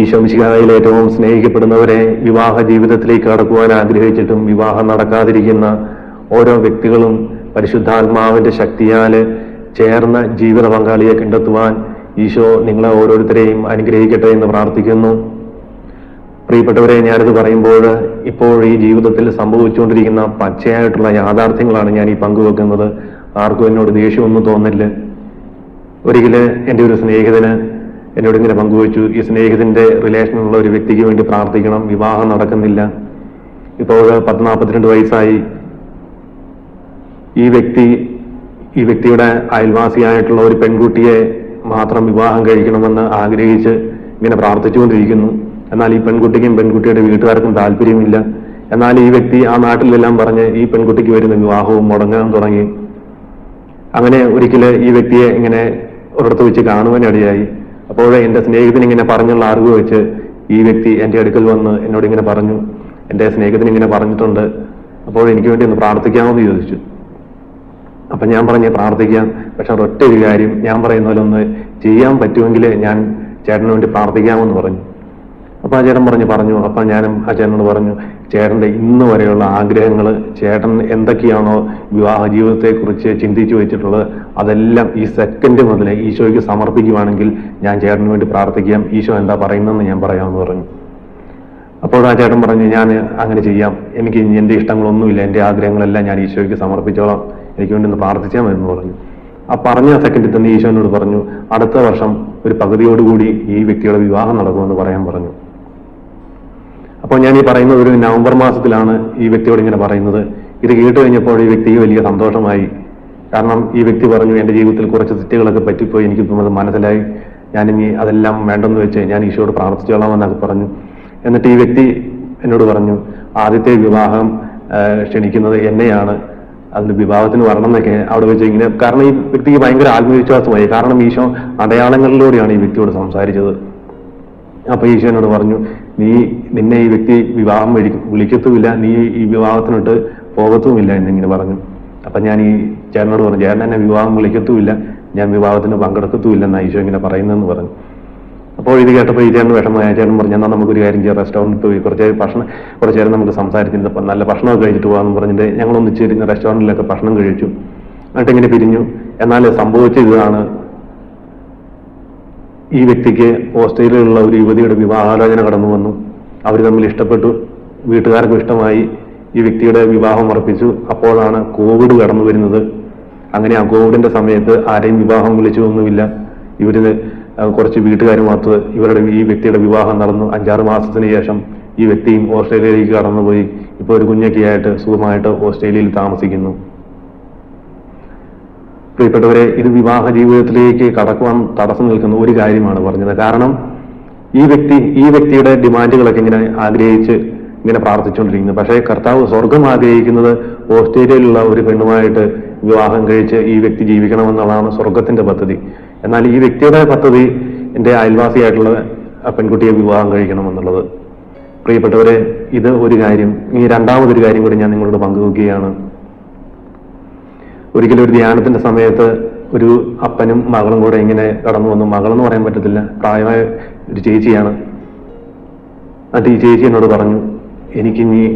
ഈശോമിശിഹായിൽ ഏറ്റവും സ്നേഹിക്കപ്പെടുന്നവരെ വിവാഹ ജീവിതത്തിലേക്ക് കടക്കുവാൻ ആഗ്രഹിച്ചിട്ടും വിവാഹം നടക്കാതിരിക്കുന്ന ഓരോ വ്യക്തികളും പരിശുദ്ധാത്മാവിന്റെ ശക്തിയാൽ ചേർന്ന ജീവിത പങ്കാളിയെ കണ്ടെത്തുവാൻ ഈശോ നിങ്ങളെ ഓരോരുത്തരെയും അനുഗ്രഹിക്കട്ടെ എന്ന് പ്രാർത്ഥിക്കുന്നു. പ്രിയപ്പെട്ടവരെ ഞാനിത് പറയുമ്പോൾ ഇപ്പോൾ ഈ ജീവിതത്തിൽ സംഭവിച്ചുകൊണ്ടിരിക്കുന്ന പച്ചയായിട്ടുള്ള യാഥാർത്ഥ്യങ്ങളാണ് ഞാൻ ഈ പങ്കുവെക്കുന്നത്. ആർക്കും എന്നോട് ദേഷ്യമൊന്നും തോന്നില്ല ഒരിക്കൽ എന്റെ ഒരു സ്നേഹിതന് എന്നോട് ഇങ്ങനെ പങ്കുവച്ചു. ഈ സ്നേഹിതന്റെ റിലേഷനുള്ള ഒരു വ്യക്തിക്ക് വേണ്ടി പ്രാർത്ഥിക്കണം. വിവാഹം നടക്കുന്നില്ല. ഇപ്പോൾ പത്ത് നാൽപ്പത്തിരണ്ട് വയസ്സായി. ഈ വ്യക്തി ഈ വ്യക്തിയുടെ അയൽവാസിയായിട്ടുള്ള ഒരു പെൺകുട്ടിയെ മാത്രം വിവാഹം കഴിക്കണമെന്ന് ആഗ്രഹിച്ച് ഇങ്ങനെ പ്രാർത്ഥിച്ചുകൊണ്ടിരിക്കുന്നു. എന്നാൽ ഈ പെൺകുട്ടിക്കും പെൺകുട്ടിയുടെ വീട്ടുകാർക്കും താല്പര്യമില്ല. എന്നാൽ ഈ വ്യക്തി ആ നാട്ടിലെല്ലാം പറഞ്ഞ് ഈ പെൺകുട്ടിക്ക് വരുന്ന വിവാഹവും മുടങ്ങാൻ തുടങ്ങി. അങ്ങനെ ഒരിക്കൽ ഈ വ്യക്തിയെ ഇങ്ങനെ ഒരിടത്ത് വെച്ച് കാണുവാനിടയായി. അപ്പോൾ എന്റെ സ്നേഹിതൻ ഇങ്ങനെ പറഞ്ഞുള്ള അറിവ് വെച്ച് ഈ വ്യക്തി എന്റെ അടുക്കൽ വന്ന് എന്നോട് ഇങ്ങനെ പറഞ്ഞു. എന്റെ സ്നേഹിതൻ ഇങ്ങനെ പറഞ്ഞിട്ടുണ്ട്. അപ്പോൾ എനിക്ക് വേണ്ടി ഒന്ന് പ്രാർത്ഥിക്കാമെന്ന് ചോദിച്ചു. അപ്പൊ ഞാൻ പറഞ്ഞ് പ്രാർത്ഥിക്കാം. പക്ഷെ ഒറ്റ ഒരു കാര്യം ഞാൻ പറയുന്ന പോലെ ഒന്ന് ചെയ്യാൻ പറ്റുമെങ്കിൽ ഞാൻ ചേട്ടന് വേണ്ടി പ്രാർത്ഥിക്കാമെന്ന് പറഞ്ഞു. അപ്പൊ ആ ചേട്ടൻ പറഞ്ഞു പറഞ്ഞു. അപ്പൊ ഞാനും ആ ചേട്ടനോട് പറഞ്ഞു ചേട്ടന്റെ ഇന്ന് വരെയുള്ള ആഗ്രഹങ്ങൾ ചേട്ടൻ എന്തൊക്കെയാണോ വിവാഹ ജീവിതത്തെ കുറിച്ച് ചിന്തിച്ചു വെച്ചിട്ടുള്ളത് അതെല്ലാം ഈ സെക്കൻഡ് മുതൽ ഈശോയ്ക്ക് സമർപ്പിക്കുവാണെങ്കിൽ ഞാൻ ചേട്ടന് വേണ്ടി പ്രാർത്ഥിക്കാം. ഈശോ എന്താ പറയുന്നതെന്ന് ഞാൻ പറയാമെന്ന് പറഞ്ഞു. അപ്പോൾ ആ ചേട്ടൻ പറഞ്ഞു ഞാൻ അങ്ങനെ ചെയ്യാം. എനിക്ക് എന്റെ ഇഷ്ടങ്ങളൊന്നുമില്ല. എന്റെ ആഗ്രഹങ്ങളെല്ലാം ഞാൻ ഈശോയ്ക്ക് സമർപ്പിച്ചോളാം. എനിക്ക് വേണ്ടി ഒന്ന് പ്രാർത്ഥിച്ചാൽ എന്ന് പറഞ്ഞു. ആ പറഞ്ഞ സെക്കൻഡിൽ തന്നെ ഈശോനോട് പറഞ്ഞു അടുത്ത വർഷം ഒരു പകുതിയോടുകൂടി ഈ വ്യക്തിയുടെ വിവാഹം നടക്കുമെന്ന് പറയാൻ പറഞ്ഞു. അപ്പോൾ ഞാൻ ഈ പറയുന്നത് ഒരു നവംബർ മാസത്തിലാണ് ഈ വ്യക്തിയോട് ഇങ്ങനെ പറയുന്നത്. ഇത് കേട്ട് കഴിഞ്ഞപ്പോൾ ഈ വ്യക്തിക്ക് വലിയ സന്തോഷമായി. കാരണം ഈ വ്യക്തി പറഞ്ഞു എന്റെ ജീവിതത്തിൽ കുറച്ച് തെറ്റുകളൊക്കെ പറ്റിപ്പോയി. എനിക്കിപ്പം അത് മനസ്സിലായി. ഞാനിനി അതെല്ലാം വേണ്ടെന്ന് വെച്ച് ഞാൻ ഈശോയോട് പ്രാർത്ഥിച്ചോളാം എന്നൊക്കെ പറഞ്ഞു. എന്നിട്ട് ഈ വ്യക്തി എന്നോട് പറഞ്ഞു ആദ്യത്തെ വിവാഹം ക്ഷണിക്കുന്നത് എന്നെയാണ്. അതിന് വിവാഹത്തിന് വരണം എന്നൊക്കെ അവിടെ വെച്ച് ഇങ്ങനെ കാരണം ഈ വ്യക്തിക്ക് ഭയങ്കര ആത്മവിശ്വാസമായി. കാരണം ഈശോ അടയാളങ്ങളിലൂടെയാണ് ഈ വ്യക്തിയോട് സംസാരിച്ചത്. അപ്പൊ ഈശോ എന്നോട് പറഞ്ഞു നീ നിന്നെ ഈ വ്യക്തി വിവാഹം വിളി- വിളിക്കത്തുമില്ല. നീ ഈ വിവാഹത്തിനോട്ട് പോകത്തുമില്ല എന്നിങ്ങനെ പറഞ്ഞു. അപ്പൊ ഞാൻ ഈ ചേട്ടനോട് പറഞ്ഞു ചേട്ടൻ എന്നെ വിവാഹം വിളിക്കത്തുമില്ല. ഞാൻ വിവാഹത്തിന് പങ്കെടുക്കത്തുമില്ല എന്ന് ഈശോ ഇങ്ങനെ പറയുന്നതെന്ന് പറഞ്ഞു. അപ്പോൾ ഇത് കേട്ടപ്പോൾ ഈ ചേട്ടൻ വിഷമമായ. ചേട്ടൻ പറഞ്ഞു എന്നാൽ നമുക്കൊരു കാര്യം ചെയ്യാം. റെസ്റ്റോറന്റിൽ പോയി കുറച്ച് ഭക്ഷണം കുറച്ച് നേരം നമുക്ക് സംസാരിച്ചിരുന്നു. അപ്പം നല്ല ഭക്ഷണമൊക്കെ കഴിച്ചിട്ട് പോകാമെന്ന് പറഞ്ഞിട്ട് ഞങ്ങൾ ഒന്നിച്ചിരുന്ന് റെസ്റ്റോറന്റിലൊക്കെ ഭക്ഷണം കഴിച്ചു. എന്നിട്ട് ഇങ്ങനെ പിരിഞ്ഞു. എന്നാൽ സംഭവിച്ച ഇതാണ് ഈ വ്യക്തിക്ക് ഓസ്ട്രേലിയയിലുള്ള ഒരു യുവതിയുടെ വിവാഹാലോചന കടന്നു വന്നു. അവർ തമ്മിൽ ഇഷ്ടപ്പെട്ടു. വീട്ടുകാർക്കും ഇഷ്ടമായി. ഈ വ്യക്തിയുടെ വിവാഹം ഉറപ്പിച്ചു. അപ്പോഴാണ് കോവിഡ് കടന്നു വരുന്നത്. അങ്ങനെ ആ കോവിഡിന്റെ സമയത്ത് ആരെയും വിവാഹം വിളിച്ചൊന്നുമില്ല ഇവർ കുറച്ച് വീട്ടുകാർ മാത്രം ഇവരുടെ ഈ വ്യക്തിയുടെ വിവാഹം നടന്നു. അഞ്ചാറ് മാസത്തിന് ശേഷം ഈ വ്യക്തിയും ഓസ്ട്രേലിയയിലേക്ക് കടന്നുപോയി. ഇപ്പോൾ ഒരു കുഞ്ഞൊക്കെയായിട്ട് സുഖമായിട്ട് ഓസ്ട്രേലിയയിൽ താമസിക്കുന്നു. പ്രിയപ്പെട്ടവരെ ഇത് വിവാഹ ജീവിതത്തിലേക്ക് കടക്കുവാൻ തടസ്സം നിൽക്കുന്ന ഒരു കാര്യമാണ് പറഞ്ഞത്. കാരണം ഈ വ്യക്തി ഈ വ്യക്തിയുടെ ഡിമാൻഡുകളൊക്കെ ഇങ്ങനെ ആഗ്രഹിച്ച് ഇങ്ങനെ പ്രാർത്ഥിച്ചുകൊണ്ടിരിക്കുന്നു. പക്ഷേ കർത്താവ് സ്വർഗം ആഗ്രഹിക്കുന്നത് ഓസ്ട്രേലിയയിലുള്ള ഒരു പെണ്ണുമായിട്ട് വിവാഹം കഴിച്ച് ഈ വ്യക്തി ജീവിക്കണമെന്നുള്ളതാണ് സ്വർഗത്തിന്റെ പദ്ധതി. എന്നാൽ ഈ വ്യക്തിയുടെ പദ്ധതി എന്റെ അയൽവാസിയായിട്ടുള്ള പെൺകുട്ടിയെ വിവാഹം കഴിക്കണമെന്നുള്ളത്. പ്രിയപ്പെട്ടവരെ ഇത് ഒരു കാര്യം ഈ രണ്ടാമതൊരു കാര്യം കൂടി ഞാൻ നിങ്ങളോട് പങ്കുവെക്കുകയാണ്. ഒരിക്കലും ഒരു ധ്യാനത്തിന്റെ സമയത്ത് ഒരു അപ്പനും മകളും കൂടെ ഇങ്ങനെ കടന്നു വന്നു. മകളെന്ന് പറയാൻ പറ്റത്തില്ല. പ്രായമായ ഒരു ചേച്ചിയാണ്. എന്നിട്ട് ഈ ചേച്ചി എന്നോട് പറഞ്ഞു എനിക്കിനി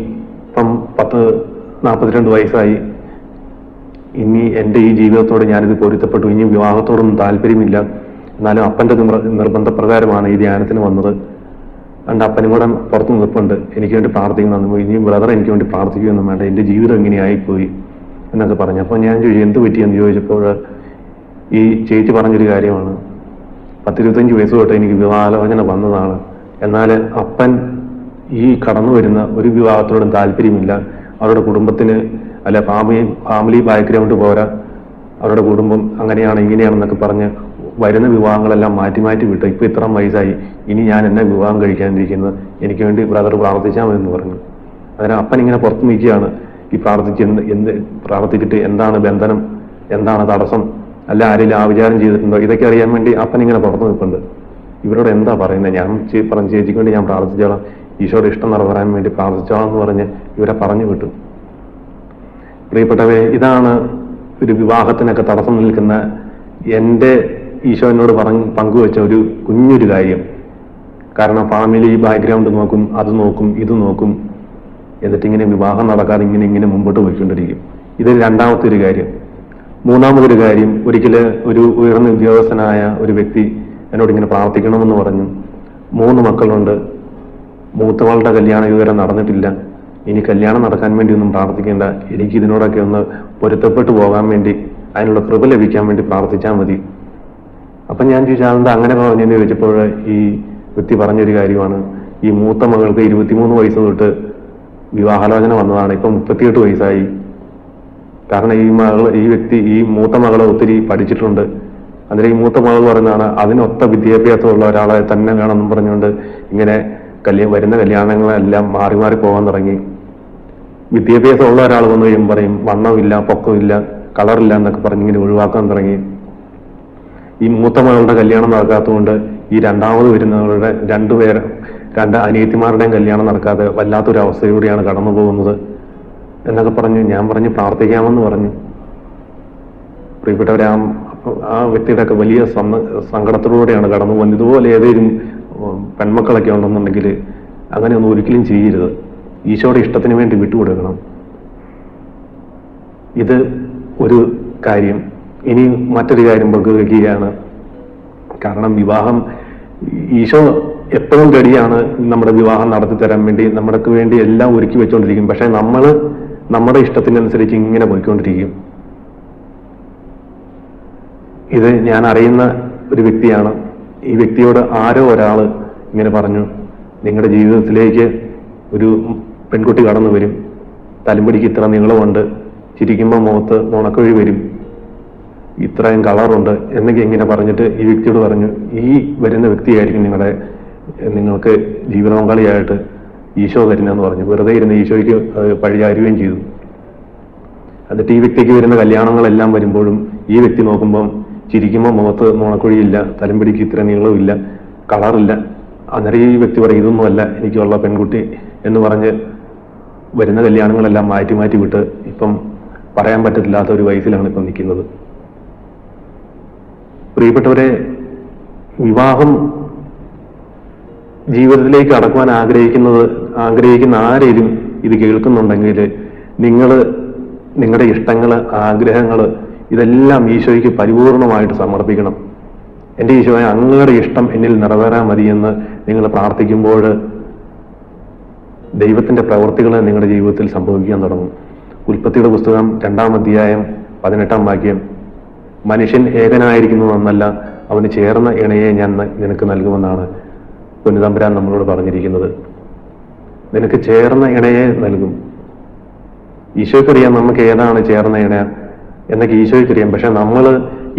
ഇപ്പം പത്ത് നാൽപ്പത്തിരണ്ട് വയസ്സായി. ഇനി എന്റെ ഈ ജീവിതത്തോട് ഞാനിത് പൊരുത്തപ്പെട്ടു. ഇനി വിവാഹത്തോടൊന്നും താല്പര്യമില്ല. എന്നാലും അപ്പന്റെ നിർ- നിർബന്ധപ്രകാരമാണ് ഈ ധ്യാനത്തിന് വന്നത്. അണ്ട് അപ്പനും കൂടെ പുറത്ത് നിൽപ്പുണ്ട്. എനിക്ക് വേണ്ടി പ്രാർത്ഥിക്കുന്നു. ഇനിയും ബ്രദർ എനിക്ക് വേണ്ടി പ്രാർത്ഥിക്കുമെന്നും വേണ്ട. എന്റെ ജീവിതം ഇങ്ങനെയായിപ്പോയി. എന്നൊക്കെ പറഞ്ഞു. അപ്പോൾ ഞാൻ ചോദിച്ചു എന്ത് പറ്റിയെന്ന് ചോദിച്ചപ്പോൾ ഈ ചേച്ചി പറഞ്ഞൊരു കാര്യമാണ്. പത്തിരുപത്തഞ്ച് വയസ്സ് തൊട്ട് എനിക്ക് വിവാഹാലോചന വന്നതാണ്. എന്നാൽ അപ്പൻ ഈ കടന്നു വരുന്ന ഒരു വിവാഹത്തോടും താല്പര്യമില്ല. അവരുടെ കുടുംബത്തിന് അല്ല ഫാമിലി ഫാമിലി ബാക്ക്ഗ്രൗണ്ട് പോരാ. അവരുടെ കുടുംബം അങ്ങനെയാണ് ഇങ്ങനെയാണെന്നൊക്കെ പറഞ്ഞ് വരുന്ന വിവാഹങ്ങളെല്ലാം മാറ്റി മാറ്റി വിട്ടു. ഇപ്പൊ ഇത്രയും വയസ്സായി. ഇനി ഞാൻ എന്നെ വിവാഹം കഴിക്കാനിരിക്കുന്നത് എനിക്ക് വേണ്ടി ബ്രദർ പ്രാർത്ഥിച്ചാൽ മതി എന്ന് പറഞ്ഞു. അതിന് അപ്പൻ ഇങ്ങനെ പുറത്ത് നിൽക്കുകയാണ്. ഈ പ്രാർത്ഥിച്ച് എന്ത് എന്ത് പ്രാർത്ഥിച്ചിട്ട് എന്താണ് ബന്ധനം? എന്താണ് തടസ്സം? അല്ല ആരെങ്കിലും ആവിചാരം ചെയ്തിട്ടുണ്ടോ? ഇതൊക്കെ അറിയാൻ വേണ്ടി അപ്പൻ ഇങ്ങനെ പുറത്ത് നിൽപ്പുണ്ട്. ഇവരോട് എന്താ പറയുന്നത് ഞാൻ പറഞ്ഞ ചേച്ചിക്ക് വേണ്ടി ഞാൻ പ്രാർത്ഥിച്ചോളാം. ഈശോയുടെ ഇഷ്ടം നിറവേറാൻ വേണ്ടി പ്രാർത്ഥിച്ചോളാം എന്ന് പറഞ്ഞ് ഇവരെ പറഞ്ഞു വിട്ടു. പ്രിയപ്പെട്ടവേ ഇതാണ് ഒരു വിവാഹത്തിനൊക്കെ തടസ്സം നിൽക്കുന്ന എന്റെ ഈശോ എന്നോട് പറഞ്ഞ് പങ്കുവെച്ച ഒരു കുഞ്ഞൊരു കാര്യം. കാരണം ഫാമിലി ബാക്ക്ഗ്രൗണ്ട് നോക്കും അത് നോക്കും ഇത് നോക്കും. എന്നിട്ട് ഇങ്ങനെ വിവാഹം നടക്കാതെ ഇങ്ങനെ ഇങ്ങനെ മുമ്പോട്ട് പോയിക്കൊണ്ടിരിക്കും. ഇത് രണ്ടാമത്തെ ഒരു കാര്യം. മൂന്നാമതൊരു കാര്യം ഒരിക്കൽ ഒരു ഉയർന്ന ഉദ്യോഗസ്ഥനായ ഒരു വ്യക്തി എന്നോട് ഇങ്ങനെ പ്രാർത്ഥിക്കണമെന്ന് പറഞ്ഞു. മൂന്ന് മക്കളുണ്ട്. മൂത്തവളുടെ കല്യാണം ഇതുവരെ നടന്നിട്ടില്ല. ഇനി കല്യാണം നടക്കാൻ വേണ്ടി ഒന്നും പ്രാർത്ഥിക്കേണ്ട. എനിക്ക് ഇതിനോടൊക്കെ ഒന്ന് പൊരുത്തപ്പെട്ടു പോകാൻ വേണ്ടി അതിനുള്ള കൃപ ലഭിക്കാൻ വേണ്ടി പ്രാർത്ഥിച്ചാൽ മതി. അപ്പൊ ഞാൻ ചോദിച്ചാൽ അതെന്താ അങ്ങനെ പറഞ്ഞെന്ന് ചോദിച്ചപ്പോൾ ഈ വ്യക്തി പറഞ്ഞൊരു കാര്യമാണ്. ഈ മൂത്ത മകൾക്ക് ഇരുപത്തിമൂന്ന് വയസ്സ് തൊട്ട് വിവാഹാലോചന വന്നതാണ്. ഇപ്പൊ മുപ്പത്തിയെട്ട് വയസ്സായി. കാരണം ഈ മകൾ ഈ വ്യക്തി ഈ മൂത്ത മകൾ ഒത്തിരി പഠിച്ചിട്ടുണ്ട്. അന്നേരം ഈ മൂത്ത മകൾ പറയുന്നതാണ് അതിനൊത്ത വിദ്യാഭ്യാസമുള്ള ഒരാളെ തന്നെ വേണമെന്നും പറഞ്ഞുകൊണ്ട് ഇങ്ങനെ കല്യാണം വരുന്ന കല്യാണങ്ങളെല്ലാം മാറി മാറി പോകാൻ തുടങ്ങി. വിദ്യാഭ്യാസം ഉള്ള ഒരാൾ വന്നു കഴിയുമ്പോൾ പറയും വണ്ണമില്ല പൊക്കമില്ല കളറില്ല എന്നൊക്കെ പറഞ്ഞ് ഇങ്ങനെ ഒഴിവാക്കാൻ തുടങ്ങി. ഈ മൂത്ത മകളുടെ കല്യാണം നടക്കാത്തതുകൊണ്ട് ഈ രണ്ടാമത് വരുന്നവരുടെ രണ്ടുപേർ രണ്ട് അനിയത്തിമാരുടെയും കല്യാണം നടക്കാതെ വല്ലാത്തൊരു അവസ്ഥയിലൂടെയാണ് കടന്നു പോകുന്നത് എന്നൊക്കെ പറഞ്ഞു ഞാൻ പറഞ്ഞു പ്രാർത്ഥിക്കാമെന്ന് പറഞ്ഞു. പ്രിയപ്പെട്ടവരെ ആ ആ വ്യക്തിയുടെ ഒക്കെ വലിയ സങ്കടത്തിലൂടെയാണ് കടന്നു പോകുന്നത്. ഇതുപോലെ ഏതെങ്കിലും പെൺമക്കളൊക്കെ ഉണ്ടെന്നുണ്ടെങ്കിൽ അങ്ങനെയൊന്നും ഒരിക്കലും ചെയ്യരുത്. ഈശോയുടെ ഇഷ്ടത്തിന് വേണ്ടി വിട്ടുകൊടുക്കണം. ഇത് ഒരു കാര്യം. ഇനി മറ്റൊരു കാര്യം പങ്കുവയ്ക്കുകയാണ് കാരണം വിവാഹം ഈശോ എപ്പോഴും റെഡിയാണ് നമ്മുടെ വിവാഹം നടത്തി തരാൻ വേണ്ടി നമ്മൾക്ക് വേണ്ടി എല്ലാം ഒരുക്കി വെച്ചുകൊണ്ടിരിക്കും പക്ഷെ നമ്മൾ നമ്മുടെ ഇഷ്ടത്തിനനുസരിച്ച് ഇങ്ങനെ പോയിക്കൊണ്ടിരിക്കും. ഇത് ഞാൻ അറിയുന്ന ഒരു വ്യക്തിയാണ്. ഈ വ്യക്തിയോട് ആരോ ഒരാൾ ഇങ്ങനെ പറഞ്ഞു നിങ്ങളുടെ ജീവിതത്തിലേക്ക് ഒരു പെൺകുട്ടി കടന്നു വരും. തലമുടിക്ക് ഇത്ര നീളമുണ്ട് ചിരിക്കുമ്പോൾ മുഖത്ത് മുണക്കൊഴി വരും. ഇത്രയും കളറുണ്ട്. എന്നൊക്കെ ഇങ്ങനെ പറഞ്ഞിട്ട് ഈ വ്യക്തിയോട് പറഞ്ഞു ഈ വരുന്ന വ്യക്തിയായിരിക്കും നിങ്ങളുടെ നിങ്ങൾക്ക് ജീവനോങ്കാളിയായിട്ട് ഈശോ തരുന്നതെന്ന് പറഞ്ഞു. വെറുതെ ഇരുന്ന് ഈശോയ്ക്ക് പഴിചാരുകയും ചെയ്തു. എന്നിട്ട് ഈ വ്യക്തിക്ക് വരുന്ന കല്യാണങ്ങളെല്ലാം വരുമ്പോഴും ഈ വ്യക്തി നോക്കുമ്പം ചിരിക്കുമ്പോൾ മുഖത്ത് മോണക്കുഴിയില്ല തലമ്പിടിക്ക് ഇത്ര നീളമില്ല കളറില്ല. അന്നേരം ഈ വ്യക്തി പറയും ഇതൊന്നുമല്ല എനിക്കുള്ള പെൺകുട്ടി എന്ന് പറഞ്ഞ് വരുന്ന കല്യാണങ്ങളെല്ലാം മാറ്റി മാറ്റി വിട്ട് ഇപ്പം പറയാൻ പറ്റത്തില്ലാത്ത ഒരു വയസ്സിലാണ് ഇപ്പം നിൽക്കുന്നത്. പ്രിയപ്പെട്ടവരെ വിവാഹം ജീവിതത്തിലേക്ക് അടക്കുവാൻ ആഗ്രഹിക്കുന്നത് ആഗ്രഹിക്കുന്ന ആരെയും ഇത് കേൾക്കുന്നുണ്ടെങ്കിൽ നിങ്ങൾ നിങ്ങളുടെ ഇഷ്ടങ്ങൾ ആഗ്രഹങ്ങൾ ഇതെല്ലാം ഈശോയ്ക്ക് പരിപൂർണമായിട്ട് സമർപ്പിക്കണം. എന്റെ ഈശോയെ അങ്ങയുടെ ഇഷ്ടം എന്നിൽ നിറവേറാൻ മതിയെന്ന് നിങ്ങൾ പ്രാർത്ഥിക്കുമ്പോൾ ദൈവത്തിന്റെ പ്രവൃത്തികൾ നിങ്ങളുടെ ജീവിതത്തിൽ സംഭവിക്കാൻ തുടങ്ങും. ഉൽപ്പത്തിയുടെ പുസ്തകം രണ്ടാം അധ്യായം പതിനെട്ടാം വാക്യം മനുഷ്യൻ ഏകനായിരിക്കുന്നു എന്നല്ല അവന് ചേർന്ന ഇണയെ ഞാൻ നിനക്ക് നൽകുമെന്നാണ്. പൊന്നുതമ്പുരാൻ നമ്മളോട് പറഞ്ഞിരിക്കുന്നത്. നിനക്ക് ചേർന്ന ഇണയെ നൽകും. ഈശോയ്ക്കറിയാം നമുക്ക് ഏതാണ് ചേർന്ന ഇണ എന്നൊക്കെ ഈശോയ്ക്കറിയാം പക്ഷെ നമ്മൾ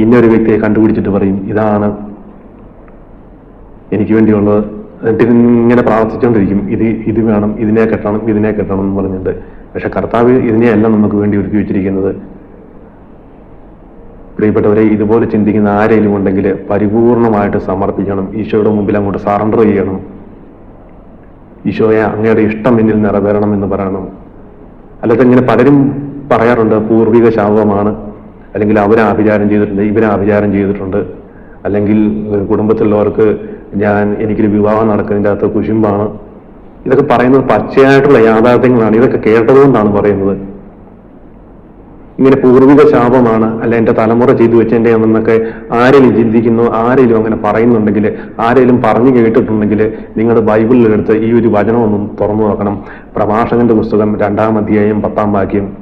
ഇന്നൊരു വ്യക്തിയെ കണ്ടുപിടിച്ചിട്ട് പറയും ഇതാണ് എനിക്ക് വേണ്ടിയുള്ളത്. എന്നിട്ട് ഇങ്ങനെ പ്രാർത്ഥിച്ചുകൊണ്ടിരിക്കും. ഇത് ഇത് വേണം ഇതിനെ കെട്ടണം ഇതിനെ കെട്ടണം എന്ന് പറഞ്ഞിട്ട്. പക്ഷെ കർത്താവ് ഇതിനെയല്ല നമുക്ക് വേണ്ടി ഒരുക്കി വെച്ചിരിക്കുന്നത്. പ്രിയപ്പെട്ടവരെ ഇതുപോലെ ചിന്തിക്കുന്ന ആരെങ്കിലും ഉണ്ടെങ്കിൽ പരിപൂർണമായിട്ട് സമർപ്പിക്കണം. ഈശോയുടെ മുമ്പിൽ അങ്ങോട്ട് സറണ്ടർ ചെയ്യണം. ഈശോയെ അങ്ങയുടെ ഇഷ്ടം എന്നിൽ നിറവേറണം എന്ന് പറയണം. അല്ലാതെ ഇങ്ങനെ പലരും പറയാറുണ്ട് പൂർവിക ശാപമാണ്. അല്ലെങ്കിൽ അവരെ ആഭിചാരം ചെയ്തിട്ടുണ്ട് ഇവരെ ആഭിചാരം ചെയ്തിട്ടുണ്ട്. അല്ലെങ്കിൽ കുടുംബത്തിലുള്ളവർക്ക് ഞാൻ എനിക്കൊരു വിവാഹം നടക്കുന്നതിന്റെ അകത്ത് കുശുമ്പാണ്. ഇതൊക്കെ പറയുന്നത് പച്ചയായിട്ടുള്ള യാഥാർത്ഥ്യങ്ങളാണ്. ഇതൊക്കെ കേട്ടതുകൊണ്ടാണ് പറയുന്നത്. ഇങ്ങനെ പൂർവിക ശാപമാണ് അല്ല എന്റെ തലമുറ ചെയ്തു വെച്ചതിന്റെ എന്നൊക്കെ ആരെങ്കിലും ചിന്തിക്കുന്നു ആരെങ്കിലും അങ്ങനെ പറയുന്നുണ്ടെങ്കിൽ ആരെങ്കിലും പറഞ്ഞു കേട്ടിട്ടുണ്ടെങ്കിൽ നിങ്ങൾ ബൈബിളിലെടുത്ത് ഈ ഒരു വചനമൊന്നും തുറന്നു നോക്കണം. പ്രഭാഷകന്റെ പുസ്തകം രണ്ടാം അധ്യായം പത്താം വാക്യം.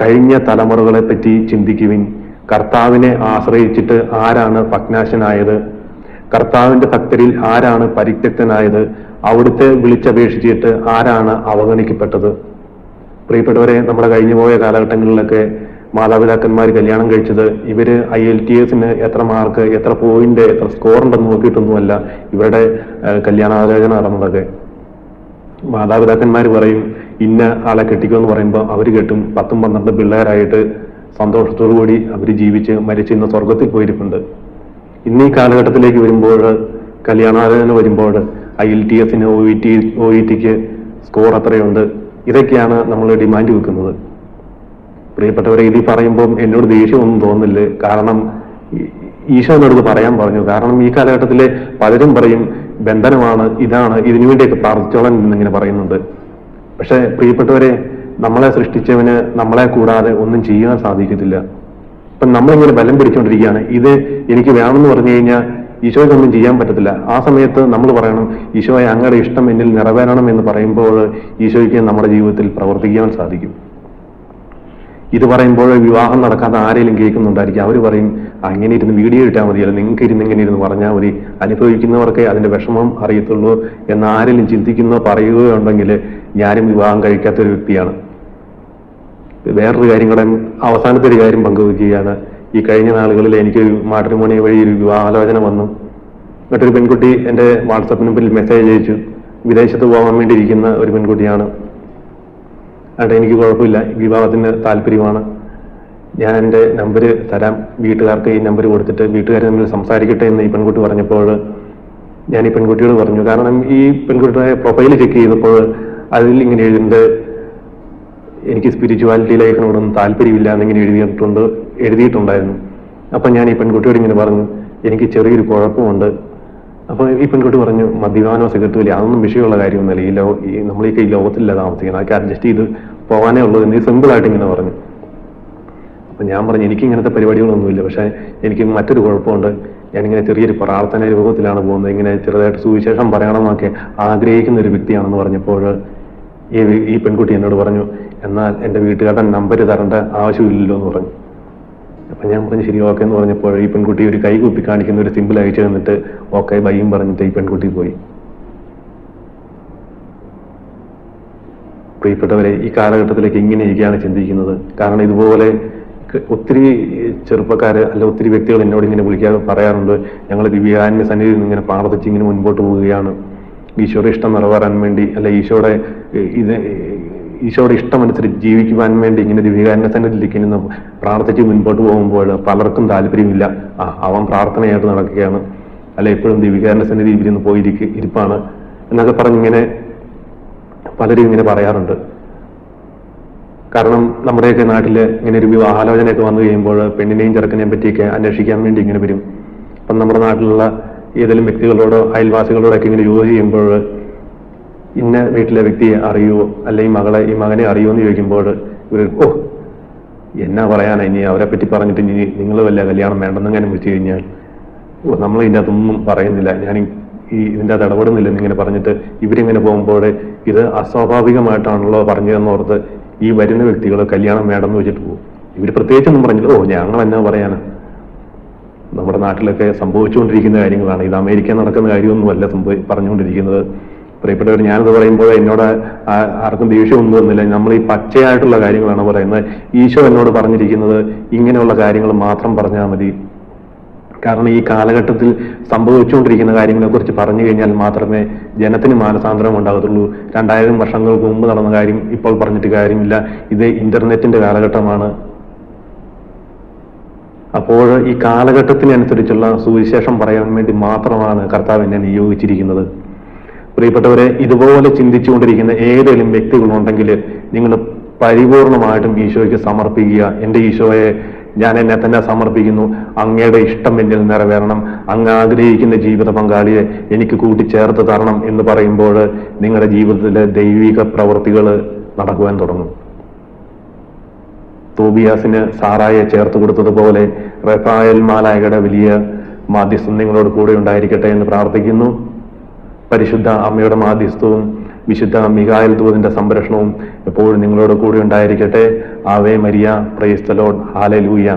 കഴിഞ്ഞ തലമുറകളെ പറ്റി ചിന്തിക്കുവിൻ. കർത്താവിനെ ആശ്രയിച്ചിട്ട് ആരാണ് ഭഗ്നാശനായത് കർത്താവിന്റെ ഭക്തരിൽ ആരാണ് പരിത്യക്തനായത്? അവിടുത്തെ വിളിച്ചപേക്ഷിച്ചിട്ട് ആരാണ് അവഗണിക്കപ്പെട്ടത്? പ്രിയപ്പെട്ടവരെ നമ്മുടെ കഴിഞ്ഞു പോയ കാലഘട്ടങ്ങളിലൊക്കെ മാതാപിതാക്കന്മാർ കല്യാണം കഴിച്ചത് ഇവർ ഐ എൽ ടി എസിന് എത്ര മാർക്ക് എത്ര പോയിന്റ് എത്ര സ്കോർ ഉണ്ടെന്ന് നോക്കിയിട്ടൊന്നുമല്ല ഇവരുടെ കല്യാണാലോചന നടന്നതൊക്കെ മാതാപിതാക്കന്മാർ പറയും ഇന്ന ആളെ കെട്ടിക്കുമെന്ന് പറയുമ്പോൾ അവർ കെട്ടും. പത്തും പന്ത്രണ്ട് പിള്ളേരായിട്ട് സന്തോഷത്തോടു കൂടി അവർ ജീവിച്ച് മരിച്ച് ഇന്ന് സ്വർഗത്തിൽ പോയിരിപ്പുണ്ട്. ഇന്ന് ഈ കാലഘട്ടത്തിലേക്ക് വരുമ്പോൾ കല്യാണാലോചന വരുമ്പോൾ ഐ എൽ ടി എസിന് O E T O E tick score അത്രയുണ്ട്. ഇതൊക്കെയാണ് നമ്മൾ ഡിമാൻഡ് വെക്കുന്നത്. പ്രിയപ്പെട്ടവരെ ഇത് പറയുമ്പോൾ എന്നോട് ദേഷ്യമൊന്നും തോന്നില്ല. കാരണം ഈശോനോട് ഈശോ പറയാൻ പറഞ്ഞു. കാരണം ഈ കാലഘട്ടത്തിലെ പലരും പറയും ബന്ധനമാണ് ഇതാണ് ഇതിനു വേണ്ടിയൊക്കെ പ്രാർത്ഥിച്ചോളാൻ എന്നിങ്ങനെ പറയുന്നുണ്ട്. പക്ഷെ പ്രിയപ്പെട്ടവരെ നമ്മളെ സൃഷ്ടിച്ചവന് നമ്മളെ കൂടാതെ ഒന്നും ചെയ്യാൻ സാധിക്കത്തില്ല. ഇപ്പൊ നമ്മളിങ്ങനെ ബലം പിടിച്ചുകൊണ്ടിരിക്കുകയാണ് ഇത് എനിക്ക് വേണമെന്ന് പറഞ്ഞു കഴിഞ്ഞാൽ ഈശോയ്ക്കൊന്നും ചെയ്യാൻ പറ്റത്തില്ല. ആ സമയത്ത് നമ്മൾ പറയണം ഈശോയെ അങ്ങയുടെ ഇഷ്ടം എന്നിൽ നിറവേറണം എന്ന് പറയുമ്പോൾ ഈശോയ്ക്ക് നമ്മുടെ ജീവിതത്തിൽ പ്രവർത്തിക്കാൻ സാധിക്കും. ഇത് പറയുമ്പോൾ വിവാഹം നടക്കാത്ത ആരെങ്കിലും കേൾക്കുന്നുണ്ടായിരിക്കും. അവർ പറയും അങ്ങനെ ഇരുന്ന് വീഡിയോ ഇട്ടാൽ മതിയല്ലോ. നിങ്ങൾക്ക് ഇരുന്ന് ഇങ്ങനെ ഇരുന്ന് പറഞ്ഞാൽ മതി. അനുഭവിക്കുന്നവർക്കേ അതിന്റെ വിഷമം അറിയത്തുള്ളൂ എന്ന് ആരെങ്കിലും ചിന്തിക്കുന്നോ പറയുകയോ ഉണ്ടെങ്കിൽ ഞാനും വിവാഹം കഴിക്കാത്ത ഒരു വ്യക്തിയാണ്. വേറൊരു കാര്യം കൂടെ അവസാനത്തെ ഒരു കാര്യം പങ്കുവയ്ക്കുകയാണ്. ഈ കഴിഞ്ഞ നാളുകളിൽ എനിക്ക് മാട്രിമോണി വഴി ഒരു വിവാഹാലോചന വന്നു. മറ്റൊരു പെൺകുട്ടി എന്റെ വാട്സപ്പ് നമ്പറിൽ മെസ്സേജ് അയച്ചു. വിദേശത്ത് പോകാൻ വേണ്ടിയിരിക്കുന്ന ഒരു പെൺകുട്ടിയാണ്. അവിടെ എനിക്ക് കുഴപ്പമില്ല. വിവാഹത്തിന് താല്പര്യമാണ്. ഞാൻ എന്റെ നമ്പർ തരാം. വീട്ടുകാർക്ക് ഈ നമ്പർ കൊടുത്തിട്ട് വീട്ടുകാർ തമ്മിൽ സംസാരിക്കട്ടെ എന്ന് ഈ പെൺകുട്ടി പറഞ്ഞപ്പോൾ ഞാൻ ഈ പെൺകുട്ടിയോട് പറഞ്ഞു. കാരണം ഈ പെൺകുട്ടിയുടെ പ്രൊഫൈൽ ചെക്ക് ചെയ്തപ്പോൾ അതിൽ ഇങ്ങനെ എഴുതുന്നുണ്ട് എനിക്ക് സ്പിരിച്വാലിറ്റി ലൈഫിനോടൊന്നും താല്പര്യമില്ല എന്നിങ്ങനെ എഴുതിയിട്ടുണ്ട് എഴുതിയിട്ടുണ്ടായിരുന്നു. അപ്പം ഞാൻ ഈ പെൺകുട്ടിയോട് ഇങ്ങനെ പറഞ്ഞു എനിക്ക് ചെറിയൊരു കുഴപ്പമുണ്ട്. അപ്പോൾ ഈ പെൺകുട്ടി പറഞ്ഞു മദ്യപാനോ സിഗരറ്റ് വലിയ അതൊന്നും വിഷയമുള്ള കാര്യമൊന്നുമല്ല. ഈ ലോ ഈ നമ്മളീ ഈ ലോകത്തില്ല താമസിക്കുന്നത്. അതൊക്കെ അഡ്ജസ്റ്റ് ചെയ്ത് പോകാനേ ഉള്ളൂ. എന്ന് സിമ്പിളായിട്ട് ഇങ്ങനെ പറഞ്ഞു. അപ്പം ഞാൻ പറഞ്ഞു എനിക്ക് ഇങ്ങനത്തെ പരിപാടികളൊന്നുമില്ല. പക്ഷേ എനിക്ക് മറ്റൊരു കുഴപ്പമുണ്ട്. ഞാനിങ്ങനെ ചെറിയൊരു പ്രാർത്ഥന രൂപത്തിലാണ് പോകുന്നത്. ഇങ്ങനെ ചെറുതായിട്ട് സുവിശേഷം പറയണമെന്നൊക്കെ ആഗ്രഹിക്കുന്ന ഒരു വ്യക്തിയാണെന്ന് പറഞ്ഞപ്പോൾ ഈ ഈ പെൺകുട്ടി എന്നോട് പറഞ്ഞു എന്നാൽ എന്റെ വീട്ടുകാരുടെ നമ്പർ തരേണ്ട ആവശ്യമില്ലല്ലോ എന്ന് പറഞ്ഞു. അപ്പം ഞാൻ പറഞ്ഞു ശരി ഓക്കെ എന്ന് പറഞ്ഞപ്പോൾ ഈ പെൺകുട്ടി ഒരു കൈ കുപ്പി കാണിക്കുന്ന ഒരു സിമ്പിൾ അയച്ചു തന്നിട്ട് ഓക്കെ ബൈയും പറഞ്ഞിട്ട് ഈ പെൺകുട്ടി പോയി. പ്രിയപ്പെട്ടവരെ ഈ കാലഘട്ടത്തിലേക്ക് ഇങ്ങനെയൊക്കെയാണ് ചിന്തിക്കുന്നത്. കാരണം ഇതുപോലെ ഒത്തിരി ചെറുപ്പക്കാർ അല്ല ഒത്തിരി വ്യക്തികൾ എന്നോട് ഇങ്ങനെ വിളിക്കാതെ പറയാറുണ്ട് ഞങ്ങൾ ദിവ്യാന്യ സന്നിധിയിൽ നിന്ന് ഇങ്ങനെ പ്രാർത്ഥിച്ച് ഇങ്ങനെ മുൻപോട്ട് പോവുകയാണ്. ഈശോയുടെ ഇഷ്ടം നിറവേറാൻ വേണ്ടി അല്ല ഈശോയുടെ ഇത് ഈശോയുടെ ഇഷ്ടമനുസരിച്ച് ജീവിക്കുവാൻ വേണ്ടി ഇങ്ങനെ ദിവ്യകാരന്റെ സന്നിധിയിലേക്ക് ഇങ്ങനെ പ്രാർത്ഥിച്ച് മുൻപോട്ട് പോകുമ്പോൾ പലർക്കും താല്പര്യമില്ല. ആ അവൻ പ്രാർത്ഥനയായിട്ട് നടക്കുകയാണ്. അല്ല എപ്പോഴും ദിവ്യകാരന്റെ സന്നിധി ഇരുന്ന് പോയിരിക്ക ഇരിപ്പാണ്. എന്നൊക്കെ പറഞ്ഞിങ്ങനെ പലരും ഇങ്ങനെ പറയാറുണ്ട്. കാരണം നമ്മുടെയൊക്കെ നാട്ടിൽ ഇങ്ങനെ ഒരു വിവാഹാലോചനയൊക്കെ വന്നു കഴിയുമ്പോൾ പെണ്ണിനെയും ചെറുക്കനെയും പറ്റിയൊക്കെ അന്വേഷിക്കാൻ വേണ്ടി ഇങ്ങനെ വരും. അപ്പം നമ്മുടെ നാട്ടിലുള്ള ഏതെങ്കിലും വ്യക്തികളോടോ അയൽവാസികളോടൊക്കെ ഇങ്ങനെ യോജിക്കുമ്പോൾ ഇന്ന വീട്ടിലെ വ്യക്തിയെ അറിയുമോ അല്ലെങ്കിൽ മകളെ ഈ മകനെ അറിയുമോ എന്ന് ചോദിക്കുമ്പോൾ ഇവർ ഓ എന്നാ പറയാനാ ഇനി അവരെ പറ്റി പറഞ്ഞിട്ട് ഇനി നിങ്ങൾ വല്ല കല്യാണം വേണ്ടെന്നെങ്ങനെ വിളിച്ചു കഴിഞ്ഞാൽ? ഓ നമ്മൾ ഇതിന്റെ അകത്തൊന്നും പറയുന്നില്ല. ഞാൻ ഈ ഈ ഇതിന്റെ അത് ഇടപെടുന്നില്ല. എന്നിങ്ങനെ പറഞ്ഞിട്ട് ഇവരിങ്ങനെ പോകുമ്പോൾ ഇത് അസ്വാഭാവികമായിട്ടാണല്ലോ പറഞ്ഞതെന്ന് ഓർത്ത് ഈ വരുന്ന വ്യക്തികൾ കല്യാണം വേണ്ടെന്ന് വെച്ചിട്ട് പോകും. ഇവർ പ്രത്യേകിച്ചൊന്നും പറഞ്ഞില്ല. ഓ ഞങ്ങൾ എന്നാ പറയാനാ? നമ്മുടെ നാട്ടിലൊക്കെ സംഭവിച്ചുകൊണ്ടിരിക്കുന്ന കാര്യങ്ങളാണ്. ഇത് അമേരിക്ക നടക്കുന്ന കാര്യമൊന്നുമല്ല സംഭവി പറഞ്ഞുകൊണ്ടിരിക്കുന്നത്. പ്രിയപ്പെട്ടവർ ഞാനത് പറയുമ്പോൾ എന്നോട് ആർക്കും ദേഷ്യമൊന്നും വന്നില്ല. നമ്മൾ ഈ പച്ചയായിട്ടുള്ള കാര്യങ്ങളാണ് പറയുന്നത്. ഈശോ എന്നോട് പറഞ്ഞിരിക്കുന്നത് ഇങ്ങനെയുള്ള കാര്യങ്ങൾ മാത്രം പറഞ്ഞാൽ മതി. കാരണം ഈ കാലഘട്ടത്തിൽ സംഭവിച്ചുകൊണ്ടിരിക്കുന്ന കാര്യങ്ങളെക്കുറിച്ച് പറഞ്ഞു കഴിഞ്ഞാൽ മാത്രമേ ജനത്തിന് മാനസാന്തരം ഉണ്ടാകത്തുള്ളൂ. രണ്ടായിരം വർഷങ്ങൾക്ക് മുമ്പ് നടന്ന കാര്യം ഇപ്പോൾ പറഞ്ഞിട്ട് കാര്യമില്ല. ഇത് ഇന്റർനെറ്റിന്റെ കാലഘട്ടമാണ്. അപ്പോൾ ഈ കാലഘട്ടത്തിനനുസരിച്ചുള്ള സുവിശേഷം പറയാൻ വേണ്ടി മാത്രമാണ് കർത്താവ് എന്നെ നിയോഗിച്ചിരിക്കുന്നത്. പ്രിയപ്പെട്ടവരെ ഇതുപോലെ ചിന്തിച്ചുകൊണ്ടിരിക്കുന്ന ഏതെങ്കിലും വ്യക്തികളുണ്ടെങ്കിൽ നിങ്ങൾ പരിപൂർണമായിട്ടും ഈശോയ്ക്ക് സമർപ്പിക്കുക. എന്റെ ഈശോയെ ഞാൻ എന്നെ തന്നെ സമർപ്പിക്കുന്നു. അങ്ങയുടെ ഇഷ്ടം എന്നിൽ നിറവേറണം. അങ്ങ് ആഗ്രഹിക്കുന്ന ജീവിത പങ്കാളിയെ എനിക്ക് കൂട്ടിച്ചേർത്ത് തരണം എന്ന് പറയുമ്പോൾ നിങ്ങളുടെ ജീവിതത്തിലെ ദൈവിക പ്രവൃത്തികൾ നടക്കുവാൻ തുടങ്ങും. തോബിയാസിന് സാറായെ ചേർത്ത് കൊടുത്തതുപോലെ റഫായൽ മാലായകയുടെ വലിയ മാധ്യസ്ഥം നിങ്ങളോട് കൂടെ ഉണ്ടായിരിക്കട്ടെ എന്ന് പ്രാർത്ഥിക്കുന്നു. പരിശുദ്ധ അമ്മയുടെ മാധ്യസ്ഥവും വിശുദ്ധ മികായൽ ദൂതിന്റെ സംരക്ഷണവും എപ്പോഴും നിങ്ങളോട് കൂടെ ഉണ്ടായിരിക്കട്ടെ. Ave Maria praise the Lord hallelujah